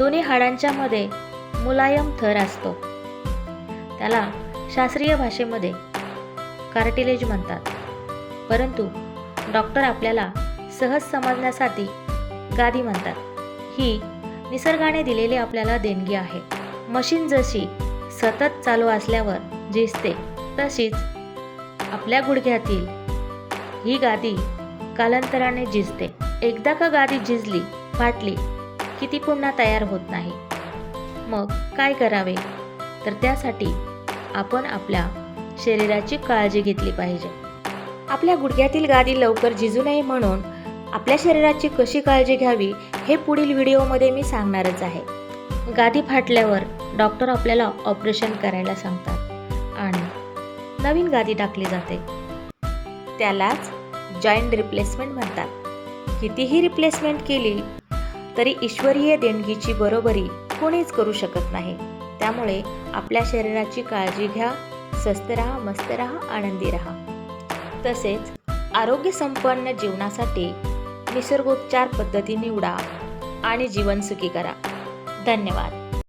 दोन्ही हाडांच्या मध्ये मुलायम थर असतो. त्याला शास्त्रीय भाषेमध्ये कार्टिलेज म्हणतात. परंतु डॉक्टर आपल्याला सहज समजण्यासाठी गादी म्हणतात. ही निसर्गाने दिलेली आपल्याला देणगी आहे. मशीन जशी सतत चालू असल्यावर झिजते तशीच आपल्या गुडघ्यातील ही गादी कालांतराने झिजते एकदा का गादी झिजली फाटली की ती पुन्हा तयार होत नाही. मग काय करावे? तर त्यासाठी आपण आपल्या शरीराची काळजी घेतली पाहिजे. आपल्या गुडघ्यातील गादी लवकर झिजू नये म्हणून आपल्या शरीराची कशी काळजी घ्यावी हे पुढील व्हिडिओमध्ये मी सांगणारच आहे. गादी फाटल्यावर डॉक्टर आपल्याला ऑपरेशन करायला सांगतात आणि नवीन गादी टाकली जाते. त्यालाच जॉईंट रिप्लेसमेंट म्हणतात. कितीही रिप्लेसमेंट केली तरी ईश्वरीय देणगीची बरोबरी कोणीच करू शकत नाही. त्यामुळे आपल्या शरीराची काळजी घ्या स्वस्त राहा मस्त राहा आनंदी राहा. तसेच आरोग्यसंपन्न जीवनासाठी निसर्गोपचार पद्धती निवडा आणि जीवन सुखी करा. धन्यवाद.